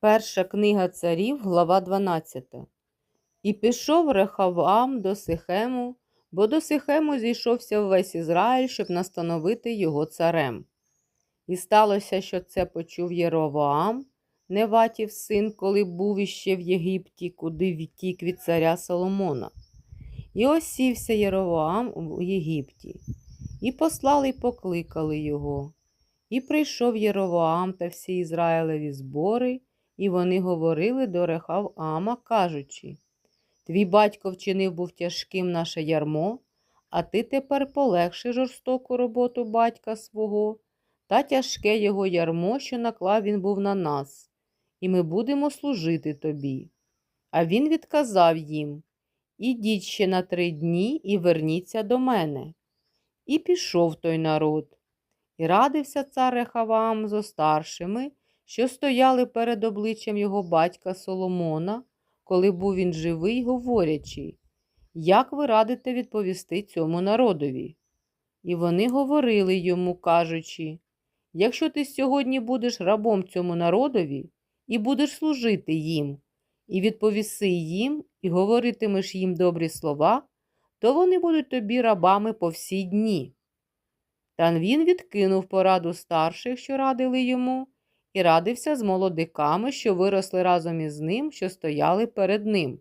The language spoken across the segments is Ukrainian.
Перша книга царів, глава 12. І пішов Рехавам до Сихему, бо до Сихему зійшовся весь Ізраїль, щоб настановити його царем. І сталося, що це почув Єровоам, Неватів син, коли був іще в Єгипті, куди втік від царя Соломона. І осівся Єровоам у Єгипті, і послали й покликали його. І прийшов Єровоам та всі Ізраїлеві збори, і вони говорили до Рехавама, кажучи: Твій батько вчинив був тяжким наше ярмо, а ти тепер полегши жорстоку роботу батька свого, та тяжке його ярмо, що наклав він був на нас, і ми будемо служити тобі. А він відказав їм: Ідіть ще на три дні і верніться до мене. І пішов той народ. І радився цар Рехаваам зо старшими, що стояли перед обличчям його батька Соломона, коли був він живий, говорячи, як ви радите відповісти цьому народові? І вони говорили йому, кажучи, якщо ти сьогодні будеш рабом цьому народові і будеш служити їм, і відповіси їм, і говоритимеш їм добрі слова, то вони будуть тобі рабами по всі дні. Та він відкинув пораду старших, що радили йому, і радився з молодиками, що виросли разом із ним, що стояли перед ним.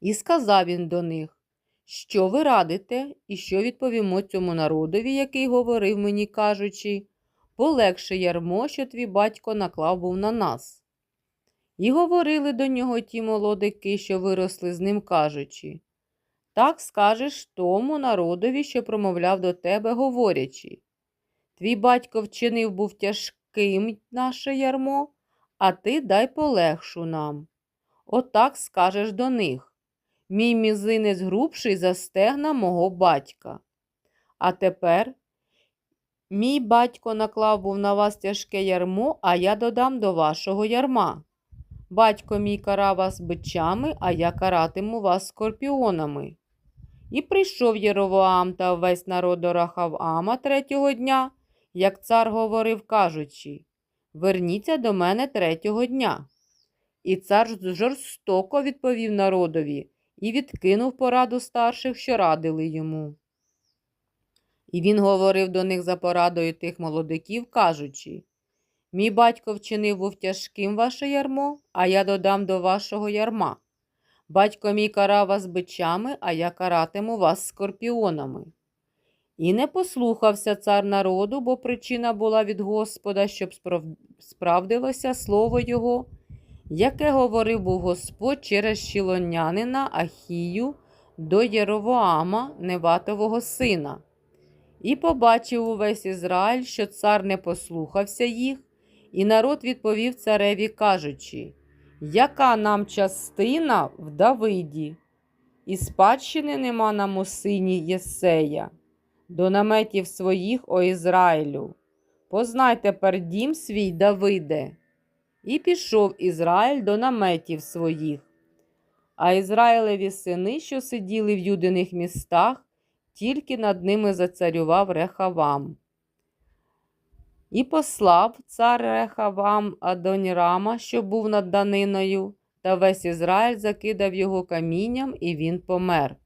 І сказав він до них, що ви радите, і що відповімо цьому народові, який говорив мені, кажучи, полегше ярмо, що твій батько наклав був на нас. І говорили до нього ті молодики, що виросли з ним, кажучи, так скажеш тому народові, що промовляв до тебе, говорячи. Твій батько вчинив був тяжким наше ярмо, а ти дай полегшу нам. Отак скажеш до них. Мій мізинець грубший за стегна мого батька. А тепер мій батько наклав був на вас тяжке ярмо, а я додам до вашого ярма. Батько мій карав вас бичами, а я каратиму вас скорпіонами. І прийшов Єровоам та весь народ до Рахавама третього дня, як цар говорив, кажучи, верніться до мене третього дня. І цар жорстоко відповів народові і відкинув пораду старших, що радили йому. І він говорив до них за порадою тих молодиків, кажучи, Мій батько вчинив був тяжким ваше ярмо, а я додам до вашого ярма. Батько мій карав вас бичами, а я каратиму вас скорпіонами. І не послухався цар народу, бо причина була від Господа, щоб справдилося слово Його, яке говорив був Господь через щілонянина Ахію до Єровоама, Неватового сина. І побачив увесь Ізраїль, що цар не послухався їх, і народ відповів цареві, кажучи яка нам частина в Давиді, і спадщини нема нам у сині Єсея, до наметів своїх о Ізраїлю. Познай тепер дім свій Давиде. І пішов Ізраїль до наметів своїх. А Ізраїлеві сини, що сиділи в юдиних містах, тільки над ними зацарював Рехавам. І послав цар Рехавам Адонірама, що був над даниною, та весь Ізраїль закидав його камінням, і він помер.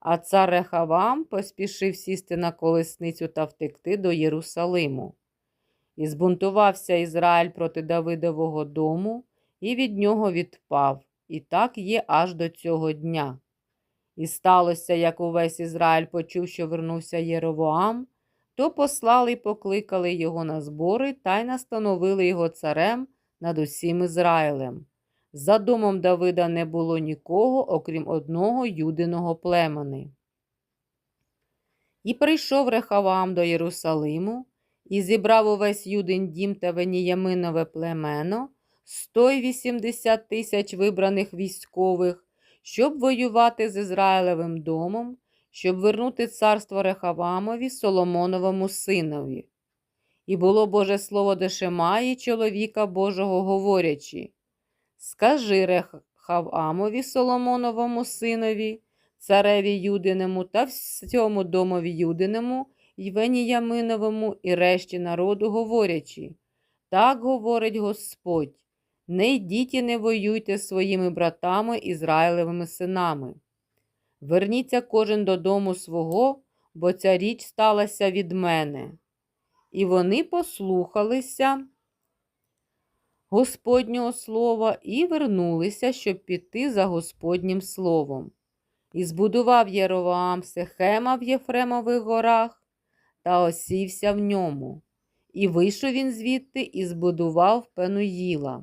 А цар Рехавам поспішив сісти на колесницю та втекти до Єрусалиму. І збунтувався Ізраїль проти Давидового дому, і від нього відпав, і так є аж до цього дня. І сталося, як увесь Ізраїль почув, що вернувся Єровоам, то послали й покликали його на збори та й настановили його царем над усім Ізраїлем. За домом Давида не було нікого, окрім одного юдиного племени. І прийшов Рехавам до Єрусалиму, і зібрав увесь юдин дім та Веніяминове племено, сто й вісімдесят тисяч вибраних військових, щоб воювати з Ізраїлевим домом, щоб вернути царство Рехавамові Соломоновому синові. І було Боже Слово до чоловіка Божого, говорячи Скажи Рехавамові Соломоновому синові, цареві Юдиному та всьому домові Юдиному, й Веніяминовому і решті народу, говорячи Так говорить Господь, Не йдіть і не воюйте своїми братами Ізраїлевими синами. Верніться кожен додому свого, бо ця річ сталася від мене. І вони послухалися Господнього слова і вернулися, щоб піти за Господнім словом. І збудував Єровоам Сехема в Єфремових горах та осівся в ньому. І вийшов він звідти і збудував Пенуїла.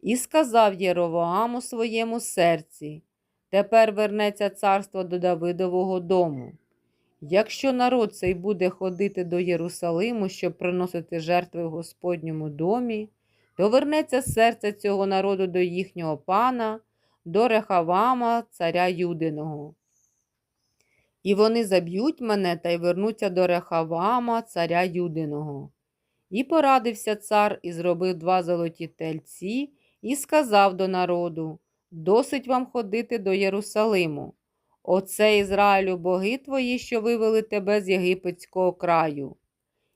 І сказав Єровоам у своєму серці: Тепер вернеться царство до Давидового дому. Якщо народ цей буде ходити до Єрусалиму, щоб приносити жертви в Господньому домі, то вернеться серце цього народу до їхнього пана, до Рехавама, царя Юдиного. І вони заб'ють мене та й вернуться до Рехавама, царя Юдиного. І порадився цар і зробив два золоті тельці, і сказав до народу: Досить вам ходити до Єрусалиму. Оце Ізраїлю боги твої, що вивели тебе з єгипетського краю.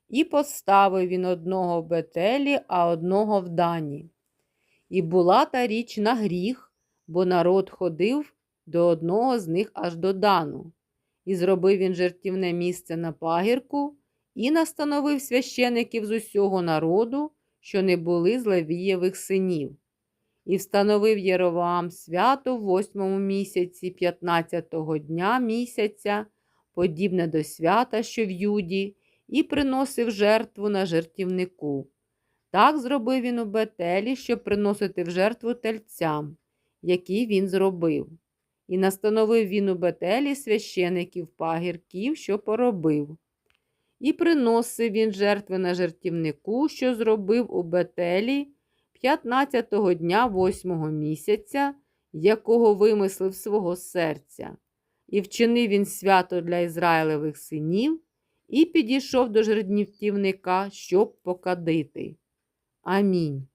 І поставив він одного в Бетелі, а одного в Дані. І була та річ на гріх, бо народ ходив до одного з них аж до Дану. І зробив він жертівне місце на пагірку, і настановив священиків з усього народу, що не були з Левієвих синів. І встановив Єровоам свято в восьмому місяці, п'ятнадцятого дня місяця, подібне до свята, що в Юді, і приносив жертву на жертівнику. Так зробив він у Бетелі, щоб приносити в жертву тельцям, які він зробив. І настановив він у Бетелі священиків пагірків, що поробив. І приносив він жертви на жертівнику, що зробив у Бетелі 15-го дня восьмого місяця, якого вимислив свого серця, і вчинив він свято для Ізраїлевих синів, і підійшов до жертвівника, щоб покадити. Амінь.